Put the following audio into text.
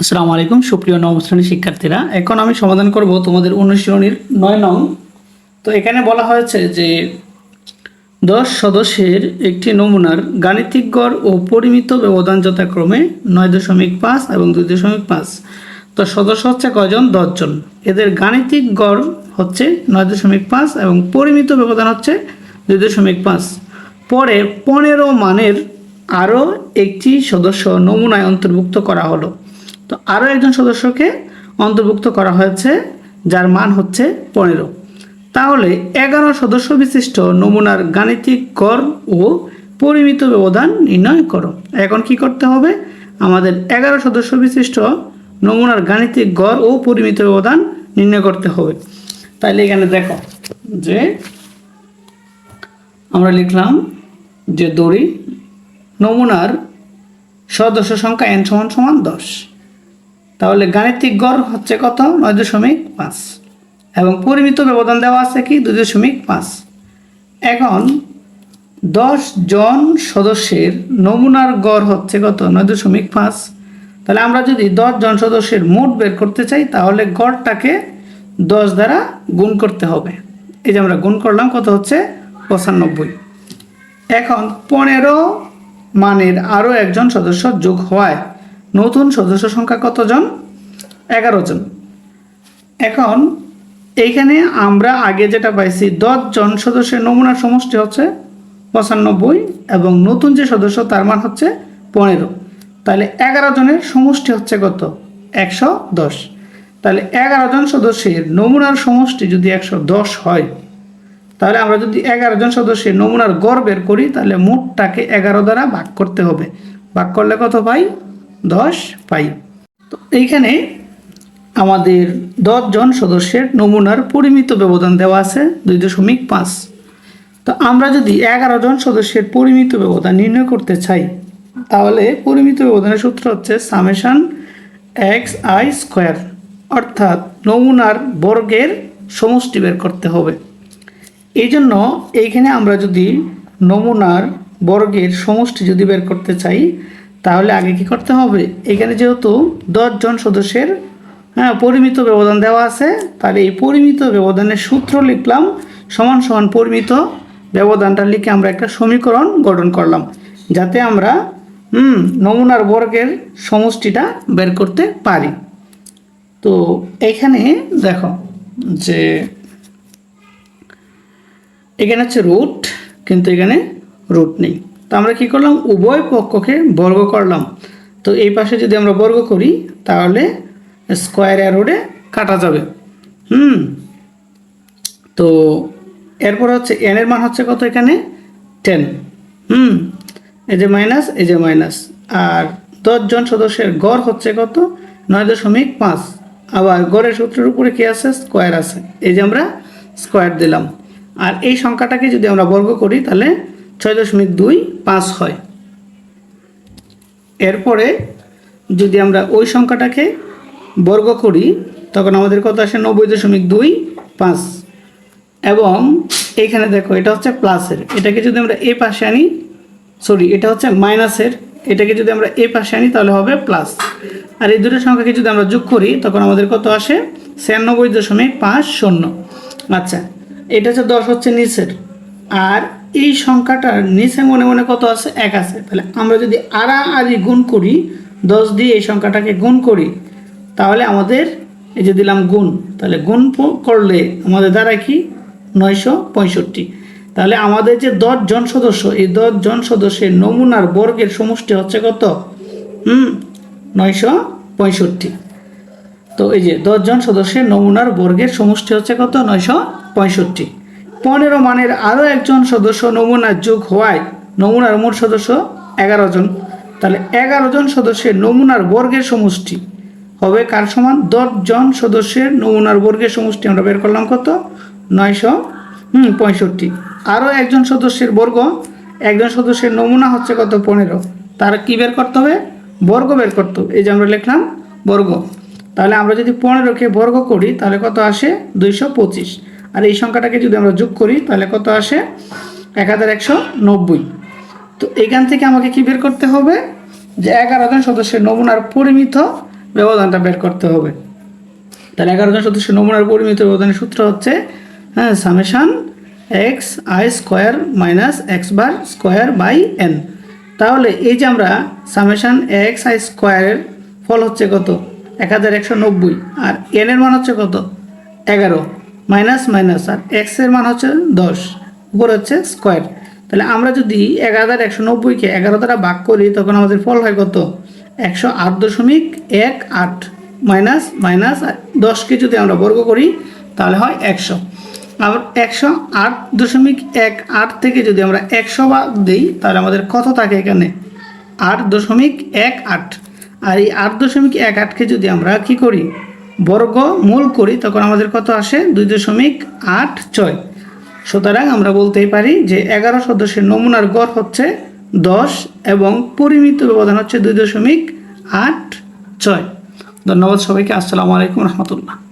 আসসালামু আলাইকুম, সুপ্রিয় নবম শ্রেণির শিক্ষার্থীরা। এখন আমি সমাধান করব তোমাদের অনুশীলনীর নয় নং। তো এখানে বলা হয়েছে যে, দশ সদস্যের একটি নমুনার গাণিতিক গড় ও পরিমিত ব্যবধান যথাক্রমে নয় দশমিক পাঁচ এবং দুই দশমিক পাঁচ। তো সদস্য হচ্ছে কয়জন? দশজন এদের গাণিতিক গড় হচ্ছে নয় দশমিক পাঁচ এবং পরিমিত ব্যবধান হচ্ছে দুই দশমিক পাঁচ। পরে পনেরো মানের আরও একটি সদস্য নমুনায় অন্তর্ভুক্ত করা হলো। তো আরও একজন সদস্যকে অন্তর্ভুক্ত করা হয়েছে, যার মান হচ্ছে পনেরো। তাহলে এগারো সদস্য বিশিষ্ট নমুনার গাণিতিক গড় ও পরিমিত ব্যবধান নির্ণয় করো। এখন কি করতে হবে? আমাদের এগারো সদস্য বিশিষ্ট নমুনার গাণিতিক গড় ও পরিমিত ব্যবধান নির্ণয় করতে হবে। তাইলে এখানে দেখো যে আমরা লিখলাম যে দড়ি নমুনার সদস্য সংখ্যা এন সমান সমান দশ। তাহলে গাণিতিক গড় হচ্ছে কত? নয় দশমিক পাঁচ। এবং পরিমিত ব্যবধান দেওয়া আছে কি? দুই দশমিক পাঁচ। এখন দশ জন সদস্যের নমুনার গড় হচ্ছে কত? নয় দশমিক পাঁচ। তাহলে আমরা যদি দশ জন সদস্যের মোট বের করতে চাই, তাহলে গড়টাকে দশ দ্বারা গুণ করতে হবে। এই যে আমরা গুণ করলাম, কত হচ্ছে? পঁচানব্বই। এখন পনেরো মানের আরও একজন সদস্য যোগ হওয়ায় নতুন সদস্য সংখ্যা কতজন? এগারো জন। এখন এইখানে আমরা আগে যেটা পাইছি, দশ জন সদস্যের নমুনার সমষ্টি হচ্ছে পঁচানব্বই এবং নতুন যে সদস্য তার মান হচ্ছে পনেরো। তাহলে এগারো জনের সমষ্টি হচ্ছে কত? একশো দশ। তাহলে এগারো জন সদস্যের নমুনার সমষ্টি যদি একশো দশ হয়, তাহলে আমরা যদি এগারো জন সদস্যের নমুনার গড় বের করি, তাহলে মোটটাকে এগারো দ্বারা ভাগ করতে হবে। ভাগ করলে কত পাই? দশ পাই। তো এইখানে আমাদের জন সদস্যের নমুনার পরিমিত ব্যবধান দেওয়া আছে দুই দশমিক পাঁচ। তো আমরা যদি এগারো জন সদস্যের পরিমিত ব্যবধান নির্ণয় করতে চাই, তাহলে পরিমিত ব্যবধানের সূত্র হচ্ছে সামেশান এক্স আই স্কোয়ার, অর্থাৎ নমুনার বর্গের সমষ্টি বের করতে হবে। এই জন্য এইখানে আমরা যদি নমুনার বর্গের সমষ্টি যদি বের করতে চাই তাহলে আগে কি করতে হবে? এখানে যেহেতু জন সদস্যের হ্যাঁ পরিমিত ব্যবধান দেওয়া আছে, তাহলে এই পরিমিত ব্যবধানের সূত্র লিখলাম, সমান সমান পরিমিত ব্যবধানটা লিখে আমরা একটা সমীকরণ গঠন করলাম, যাতে আমরা, হুম, নমুনার বর্গের সমষ্টিটা বের করতে পারি। তো এখানে দেখো যে এখানে হচ্ছে রুট কিন্তু এখানে রুট নেই। তো আমরা কি করলাম? উভয় পক্ষকে বর্গ করলাম। তো এই পাশে যদি আমরা বর্গ করি, তাহলে স্কোয়ার অ্যারোডে কাটা যাবে। হুম। তো এরপর হচ্ছে এন এর মান হচ্ছে কত এখানে? টেন হুম। এই যে মাইনাস এই যে মাইনাস আর দশজন সদস্যের গড় হচ্ছে কত? নয় দশমিক পাঁচ। আবার গড়ের সূত্রের উপরে কি আছে? স্কোয়ার আছে। এই যে আমরা স্কোয়ার দিলাম। আর এই সংখ্যাটাকে যদি আমরা বর্গ করি, তাহলে ছয় দশমিক দুই পাঁচ হয়। এরপরে যদি আমরা ওই সংখ্যাটাকে বর্গ করি, তখন আমাদের কত আসে? নব্বই দশমিক দুই পাঁচ। এবং এইখানে দেখো, এটা হচ্ছে প্লাসের। এটাকে যদি আমরা এ পাশে আনি সরি এটা হচ্ছে মাইনাসের। এটাকে যদি আমরা এ পাশে আনি, তাহলে হবে প্লাস। আর এই দুটো সংখ্যাকে যদি আমরা যোগ করি, তখন আমাদের কত আসে? ছিয়ানব্বই দশমিক পাঁচ শূন্য। আচ্ছা এটা হচ্ছে দশ হচ্ছে নিচের। আর এই সংখ্যাটার নিচে মনে মনে কত আছে? এক আছে। তাহলে আমরা যদি আড়াআড়ি গুণ করি, দশ দিয়ে এই সংখ্যাটাকে গুণ করি, তাহলে আমাদের এই যে দিলাম গুণ, তাহলে গুণ করলে আমাদের দ্বারা কি? নয়শো পঁয়ষট্টি। তাহলে আমাদের যে দশ জন সদস্য, এই দশ জন সদস্যের নমুনার বর্গের সমষ্টি হচ্ছে কত? হুম, নয়শো পঁয়ষট্টি। তো এই যে দশজন সদস্যের নমুনার বর্গের সমষ্টি হচ্ছে কত? নয়শো পঁয়ষট্টি। পনেরো মানের আরও একজন সদস্য নমুনার যোগ হওয়ায় নমুনার মোট সদস্য এগারো জন। তাহলে এগারো জন সদস্যের নমুনার বর্গের সমষ্টি হবে কার সমান? দশ জন সদস্যের নমুনার বর্গের সমষ্টি আমরা বের করলাম কত? নয়শো, হুম, পঁয়ষট্টি। আরও একজন সদস্যের বর্গ, একজন সদস্যের নমুনা হচ্ছে কত? পনেরো। তার কি বের করতে হবে? বর্গ বের করতে হবে। এই যে আমরা লিখলাম বর্গ। তাহলে আমরা যদি পনেরোকে বর্গ করি, তাহলে কত আসে? দুইশো পঁচিশ। আর এই সংখ্যাটাকে যদি আমরা যোগ করি, তাহলে কত আসে? এক হাজার একশো নব্বই। তো এখান থেকে আমাকে কি বের করতে হবে? যে এগারো জন সদস্যের নমুনার পরিমিত ব্যবধানটা বের করতে হবে। তাহলে এগারো জন সদস্যের নমুনার পরিমিত ব্যবধানের সূত্র হচ্ছে হ্যাঁ summation x i square minus x bar square by n তাহলে এই যে আমরা সামেশান এক্স আই স্কোয়ারের ফল হচ্ছে কত? এক হাজার একশো নব্বই। আর এন এর মান হচ্ছে কত? এগারো। মাইনাস মাইনাস আর এক্সের মান হচ্ছে দশ, উপর হচ্ছে স্কোয়ার। তাহলে আমরা যদি এগারো হাজার একশো নব্বইকে এগারো দ্বারা ভাগ করি, তখন আমাদের ফল হয় কত? একশো আট দশমিক এক আট মাইনাস মাইনাস দশকে যদি আমরা বর্গ করি, তাহলে হয় একশো। আবার একশো আট দশমিক এক আট থেকে যদি আমরা একশো বাদ দিই, তাহলে আমাদের কত থাকে এখানে? আট দশমিক এক আট। আর এই আট দশমিক এক আটকে যদি আমরা কি করি? বর্গ মূল করি, তখন আমাদের কত আসে? দুই দশমিক আট ছয়। সুতরাং আমরা বলতেই পারি যে এগারো সদস্যের নমুনার গড় হচ্ছে দশ এবং পরিমিত ব্যবধান হচ্ছে দুই দশমিক আট ছয়। ধন্যবাদ সবাইকে। আসসালামু আলাইকুম রহমতুল্লাহ।